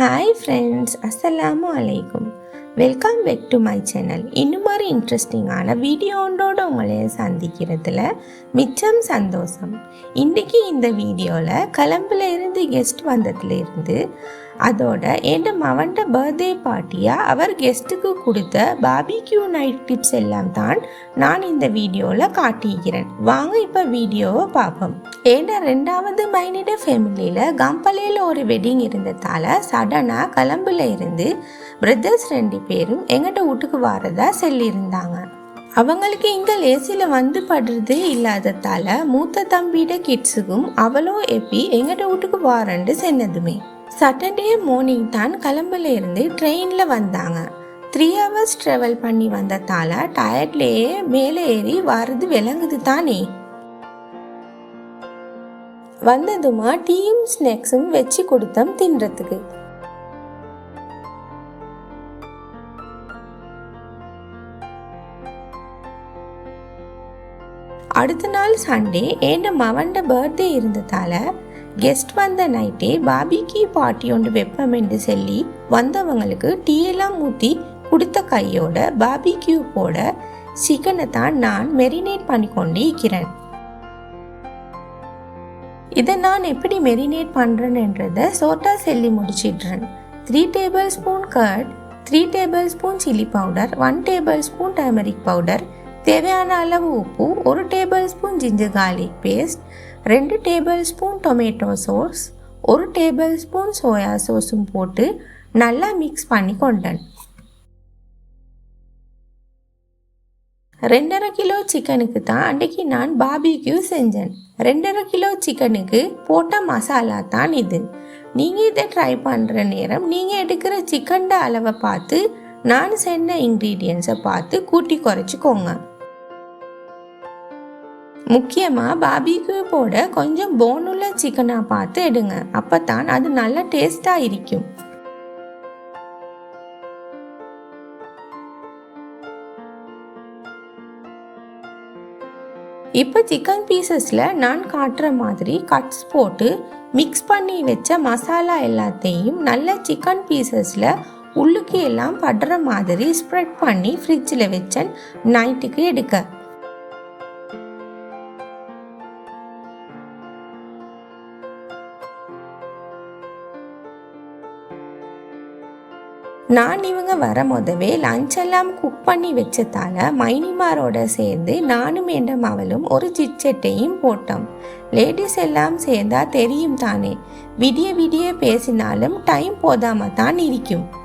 Hi friends அஸ்ஸலாமு அலைக்கும் welcome back to my channel இன்னும் ஒரு இன்ட்ரெஸ்டிங்கான வீடியோண்டோட உங்களை சந்திக்கிறதுல மிச்சம் சந்தோஷம். இன்றைக்கி இந்த வீடியோவில் கலம்பில் இருந்து கெஸ்ட் வந்ததுலேருந்து அதோட என் மவன்ட பர்த்டே பார்ட்டியாக அவர் கெஸ்ட்டுக்கு கொடுத்த பாபிக்யூ நைட் டிப்ஸ் எல்லாம் தான் நான் இந்த வீடியோவில் காட்டிக்கிறேன் வாங்க இப்போ வீடியோவை பார்ப்போம். ஏன்னா ரெண்டாவது மைனிட ஃபேமிலியில் கம்பலையில் ஒரு வெட்டிங் இருந்ததால் சடனாக கிளம்புல இருந்து பிரதர்ஸ் ரெண்டு பேரும் எங்கிட்ட வீட்டுக்கு வரதா சொல்லியிருந்தாங்க. அவங்களுக்கு இங்கே லேசியில் வந்து படுறது இல்லாததால் மூத்த தம்பியிட கிட்ஸுக்கும் அவளோ எப்பி எங்கிட்ட வீட்டுக்கு வாரண்டு சொன்னதுமே. சாட்டர்டே மார்னிங் தான் கிளம்புல இருந்து ட்ரெயினில் வந்தாங்க. த்ரீ ஹவர்ஸ் ட்ராவல் பண்ணி வந்ததால டயர்ட்லேயே மேலே ஏறி வர்றது விளங்குது தானே. வந்ததுமா டீயும் ஸ்நாக்ஸும் வச்சு கொடுத்தோம் தின்றதுக்கு. அடுத்த நாள் சண்டே ஏண்ட மவன்ட பர்த்டே இருந்ததால கெஸ்ட் வந்த நைட்டே பாபிக்கு பாட்டி ஒன்று வெப்பம் என்று சொல்லி வந்தவங்களுக்கு டீ எல்லாம் ஊற்றி கொடுத்த கையோட பாபிக்யூ போட சிக்கனை தான் நான் மெரினேட் பண்ணி கொண்டு இருக்கிறேன். இதை நான் எப்படி மெரினேட் பண்ணுறேன்றதை சோட்டா செல்லி முடிச்சிடுறேன். Three tablespoon curd three tablespoon chilli powder one tablespoon turmeric powder தேவையான அளவு உப்பு ஒரு tablespoon ginger garlic paste ரெண்டு டேபிள் ஸ்பூன் டொமேட்டோ சோஸ் ஒரு டேபிள் ஸ்பூன் சோயா சோஸும் போட்டு நல்லா மிக்ஸ் பண்ணி கொண்டேன். ரெண்டரை கிலோ சிக்கனுக்கு தான் அன்றைக்கி நான் பாபிக்யூ செஞ்சேன். ரெண்டரை கிலோ சிக்கனுக்கு போட்ட மசாலா தான் இது. நீங்கள் இதை ட்ரை பண்ணுற நேரம் நீங்கள் எடுக்கிற சிக்கன் அளவை பார்த்து நான் சென்ன இன்க்ரீடியன்ஸை பார்த்து கூட்டி குறைச்சிக்கோங்க. முக்கியமாக பாபிக்கு போட கொஞ்சம் போனுள்ள சிக்கனாக பார்த்து எடுங்க. அப்போ தான் அது நல்ல டேஸ்டாக இருக்கும். இப்போ சிக்கன் பீசஸில் நான் காட்டுற மாதிரி கட்ஸ் போட்டு மிக்ஸ் பண்ணி வச்ச மசாலா எல்லாத்தையும் நல்ல சிக்கன் பீசஸில் உள்ளுக்கு எல்லாம் படுற மாதிரி ஸ்ப்ரெட் பண்ணி ஃப்ரிட்ஜில் வச்சேன் நைட்டுக்கு எடுக்க. நான் இவங்க வர முதவே லஞ்ச் எல்லாம் குக் பண்ணி வச்சதால மைனிமாரோட சேர்ந்து நானும் என்ற அவளும் ஒரு சிச்செட்டையும் போட்டோம். லேடிஸ் எல்லாம் சேர்ந்தா தெரியும் தானே. விடிய விடிய பேசினாலும் டைம் போதாம தான் இருக்கும்.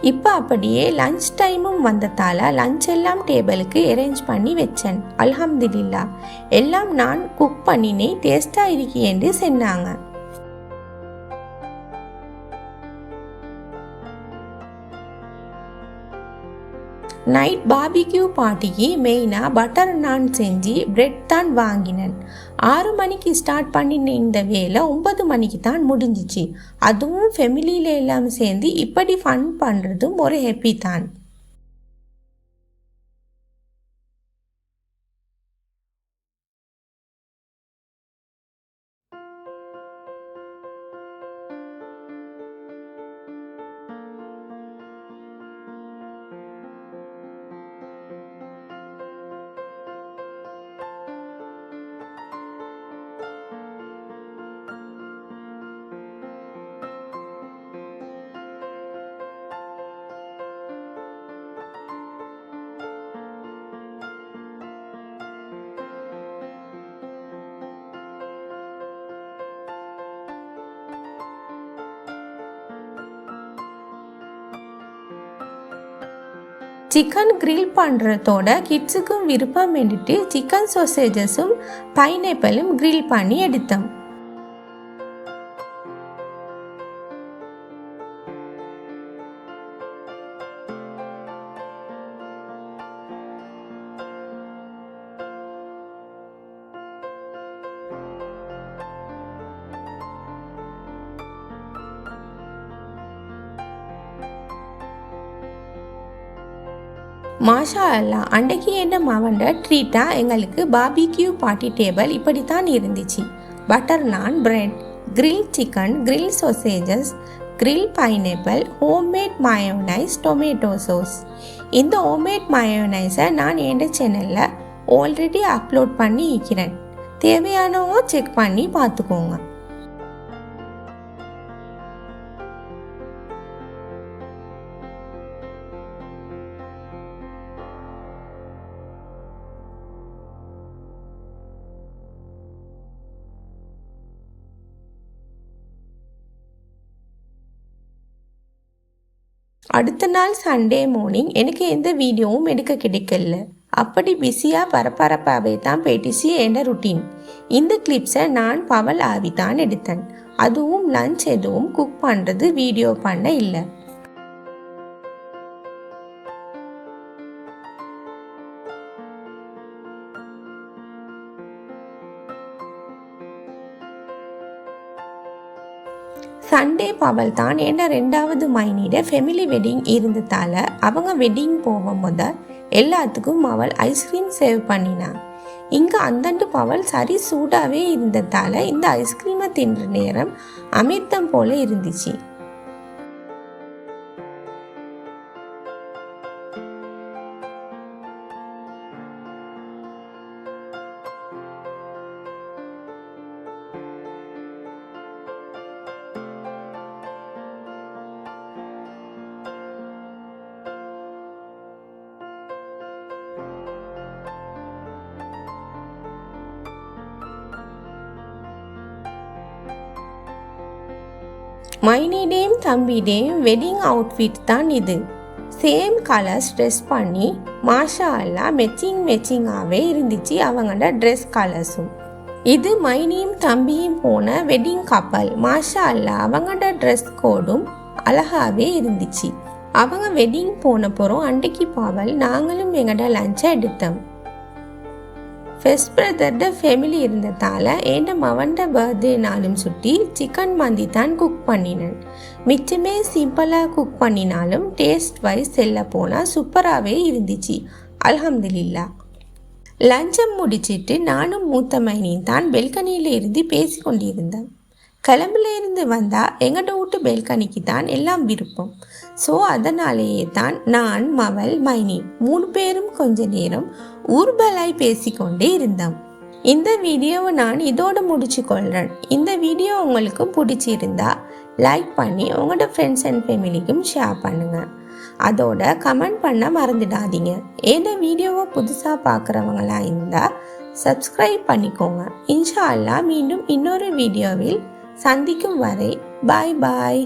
இப்போ அப்படியே லஞ்ச் டைமும் வந்ததால லஞ்ச் எல்லாம் டேபிளுக்கு அரேஞ்ச் பண்ணி வச்சேன். அல்ஹம்துலில்லா. எல்லாம் நான் குக் பண்ணினே டேஸ்டாக இருக்கி என்று சொன்னாங்க. நைட் பாபிக்யூ பார்ட்டிக்கு மெயினாக பட்டர் நான் செஞ்சு பிரெட் தான் வாங்கினேன். ஆறு மணிக்கு ஸ்டார்ட் பண்ணின இந்த வேலை ஒன்பது மணிக்கு தான் முடிஞ்சிச்சு. அதுவும் ஃபெமிலியில் எல்லாம் சேர்ந்து இப்படி ஃபன் பண்ணுறதும் ஒரு ஹெப்பி தான். சிக்கன் கிரில் பண்ணுறதோட கிட்ஸுக்கும் விருப்பம் வேண்டிட்டு சிக்கன் சோசேஜஸும் பைனாப்பிளும் கிரில் பண்ணி எடுத்தோம். மாஷா அல்லா அன்றைக்கு என்ன மவண்ட? ட்ரீட்டாக எங்களுக்கு பாபிக்யூ பார்ட்டி டேபிள் இப்படித்தான் இருந்துச்சு. Butter naan bread grill chicken grill sausages grill pineapple homemade mayonnaise tomato sauce இந்த ஹோம்மேட் மயோனைஸை நான் என் சேனலில் ஆல்ரெடி அப்லோட் பண்ணி இருக்கிறேன் தேவையானவங்க செக் பண்ணி பார்த்துக்கோங்க. அடுத்த நாள் சண்டே மார்னிங் எனக்கு எந்த வீடியோவும் எடுக்க கிடைக்கல. அப்படி பிஸியாக பரபரப்பாகவே தான் போயிட்டுச்சு என்ன ருட்டீன் இந்த கிளிப்ஸை நான் பவல் ஆவி தான் எடுத்தேன். அதுவும் லஞ்ச் எதுவும் குக் பண்ணுறது வீடியோ பண்ண இல்லை. சண்டே பவல் தான் என்ன ரெண்டாவது மைனிட ஃபெமிலி வெட்டிங் இருந்ததால் அவங்க வெட்டிங் போகும்போத எல்லாத்துக்கும் அவள் ஐஸ்கிரீம் சேவ் பண்ணினான் இங்கே அந்தண்டு பவல் சரி சூடாகவே இருந்ததால் இந்த ஐஸ்கிரீமை தின்ற நேரம் அமிர்தம் போல இருந்துச்சு. மைனிடேயும் தம்பிடேயும் வெட்டிங் அவுட்ஃபிட் தான் இது. சேம் கலர்ஸ் ட்ரெஸ் பண்ணி மாஷா எல்லாம் மெச்சிங் மெச்சிங்காகவே இருந்துச்சு அவங்களோட ட்ரெஸ் கலர்ஸும் இது மைனியும் தம்பியும் போன வெட்டிங் கப்பல் மாஷா அல்லா அவங்களோட ட்ரெஸ் கோடும் அழகாகவே இருந்துச்சு. அவங்க வெட்டிங் போன போகிறோம் அன்றைக்கு பாவல் நாங்களும் எங்களோட லஞ்சை எடுத்தோம். ஃபெஸ்ட் பிரதர்ட ஃபேமிலி இருந்ததால் என் மவன்ட பர்த்டே நாளும் சுட்டி சிக்கன் மந்தி தான் குக் பண்ணினேன். மிச்சமே சிம்பிளாக குக் பண்ணினாலும் டேஸ்ட் வைஸ் செல்ல போனால் சூப்பராகவே இருந்துச்சு. அலமதுல்லா லஞ்சம் முடிச்சிட்டு நானும் மூத்த மைனியும் தான் பெல்கனியில் இருந்து பேசி கொண்டிருந்தேன் கிளம்புலேருந்து வந்தால் எங்கள்ட வீட்டு பெல்கனிக்கு தான் எல்லாம் விருப்பம். ஸோ அதனாலேயே தான் நான் மவள் மைனி மூணு பேரும் கொஞ்ச நேரம் ஊர்பலாய் பேசிக்கொண்டே இருந்தோம். இந்த வீடியோவை நான் இதோடு முடிச்சு கொள்கிறேன் இந்த வீடியோ உங்களுக்கு பிடிச்சிருந்தா லைக் பண்ணி உங்களோட ஃப்ரெண்ட்ஸ் அண்ட் ஃபேமிலிக்கும் ஷேர் பண்ணுங்கள் அதோட கமெண்ட் பண்ண மறந்துடாதீங்க. ஏன்னா வீடியோவை புதுசாக பார்க்குறவங்களா இருந்தால் சப்ஸ்கிரைப் பண்ணிக்கோங்க. இன்ஷா அல்லா மீண்டும் இன்னொரு வீடியோவில் சந்திக்கும் வரை பாய் பாய்